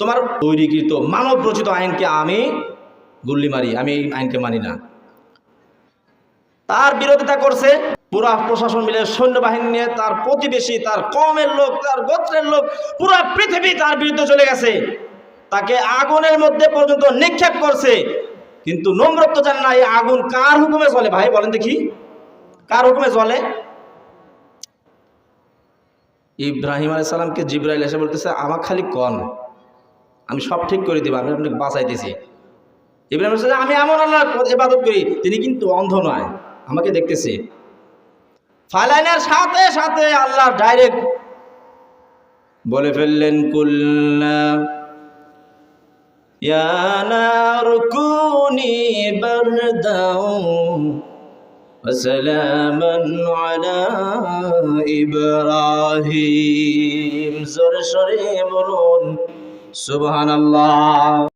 তোমার তৈরিকৃত মানব রচিত আইনকে আমি গুল্লি মারি, আমি এই আইনকে মানি না। তার বিরোধিতা করছে পুরা প্রশাসন মিলে সৈন্যবাহিনী নিয়ে, তার প্রতিবেশী, তার কমের লোক, তার গোত্রের লোক, পুরা পৃথিবী তার বিরুদ্ধে চলে গেছে। তাকে আগুনের মধ্যে পর্যন্ত নিক্ষেপ করছে, কিন্তু নম্রত্ব জান না এই আগুন কার হুকুমে চলে ভাই, বলেন দেখি, কার হুকুমে চলে ইব্রাহিম আলাই সালামকে জিব্রাইল এসে বলতেছে আমার খালি কন। আমি সব ঠিক করে দিব, আমি আপনাকে বাঁচাইতেছি। ইব্রাহিম আমি এমন আল্লাহ ইবাদত করি, তিনি কিন্তু অন্ধ নয়, আমাকে দেখতেছে। ফালাইনের সাথে সাথে আল্লাহ ডাইরেক্ট বলে ফেললেন কুল্লা ইয়া নার সরে বারদাও সুবহানাল্লাহ।